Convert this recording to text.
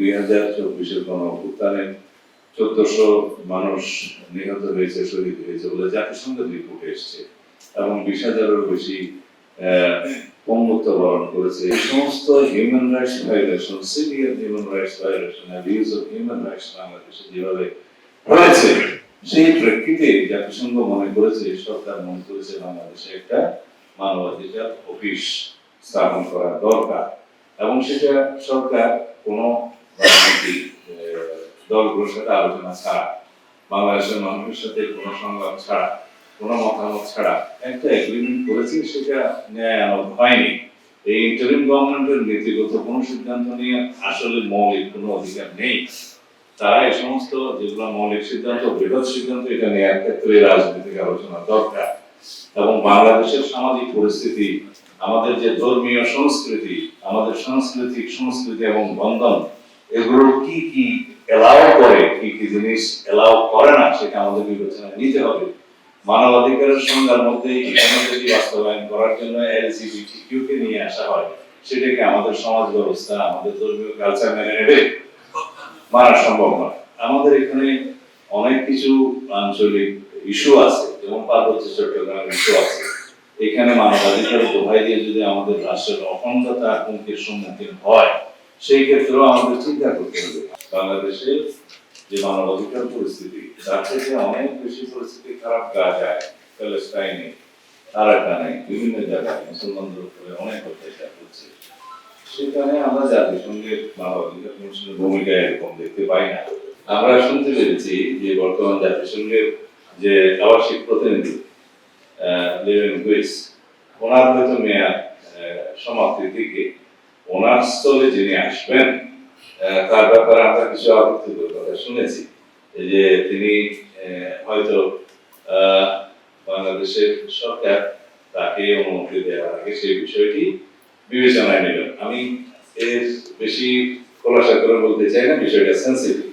দুই হাজার চব্বিশের গণ চোদ্দশো মানুষ নিহত হয়েছে, শহীদ হয়েছে বলে জাতিসংঘের রিপোর্ট এসছে। এবং বিশ হাজারেরও বেশি বরণ করেছে। সমস্ত human rights violation severe human rights violation abuse of human rights বাংলাদেশে যেভাবে হয়েছে, সেই প্রেক্ষিতে জাতিসংঘ মনে করেছে, সরকার মনে করেছে বাংলাদেশে একটা মানবাধিকার অফিস স্থাপন করা দরকার। এবং সেটা সরকার কোনো দলগুলোর সাথে আলোচনা ছাড়া, বাংলাদেশের মানুষের সাথে কোনো সংলাপ ছাড়া, কোনো মতামত ছাড়া একটা এগ্রিমেন্ট করেছে, সেটা হয়নি। এই ইন্টারিম গভর্নমেন্টের নীতিগত কোনো সিদ্ধান্ত নিয়ে আসলে মৌলিক কোনো অধিকার নেই। তারা এই সমস্ত যেগুলো মৌলিক সিদ্ধান্ত, বৃহৎ সিদ্ধান্ত, এটা নেওয়ার ক্ষেত্রে রাজনৈতিক আলোচনা দরকার। এবং বাংলাদেশের সামাজিক পরিস্থিতি, আমাদের যে ধর্মীয় সংস্কৃতি, আমাদের সাংস্কৃতিক সংস্কৃতি এবং বন্ধন এগুলো কি কি এলাও করে, কি কি জিনিস এলাও করে না, সেটা আমাদের বিবেচনায় নিতে হবে। মানবাধিকারের সংজ্ঞার মধ্যে বাস্তবায়ন করার জন্য এলজিবিটিকিউ কে নিয়ে আসা হয়। সেটাকে আমাদের সমাজ ব্যবস্থা, আমাদের ধর্মীয় কালচার মেনে নেবে। মানা সম্ভব নয়। আমাদের এখানে অনেক কিছু আঞ্চলিক ইস্যু আছে, যেমন পার্বত্য চট্টগ্রাম ইস্যু আছে। এখানে মানবাধিকার দোহাই দিয়ে যদি আমাদের রাষ্ট্রের অখণ্ডতা হুমকির সম্মুখীন হয়, সেই ক্ষেত্রেও আমাদের চিন্তা করতে হবে। বাংলাদেশে যে মানবাধিকার পরিস্থিতি তার থেকে অনেক বেশি পরিস্থিতি খারাপ গাজায় প্যালেস্টাইনে আরাকানে বিভিন্ন জায়গায় মুসলমানদের উপরে অনেক অত্যাচার হচ্ছে। সেখানে আমরা জাতিসংঘের মানবাধিকার কমিশনের ভূমিকা এরকম দেখতে পাই না। আমরা শুনতে পেরেছি যে বর্তমান জাতিসংঘের যে আবাসিক প্রতিনিধি লেভেন গুইস ওনার হয়তো মেয়াদ সমাপ্তির দিকে, ওনার স্থলে যিনি আসবেন তার ব্যাপারে আমরা কিছু আপত্তিকর কথা শুনেছি যে তিনি হয়তো বাংলাদেশের সরকার তাকে অনুমতি দেওয়ার আগে সেই বিষয়টি বিবেচনায় নেবেন আমি এর বেশি খোলাসা করে বলতে চাই না, বিষয়টা সেন্সিটিভ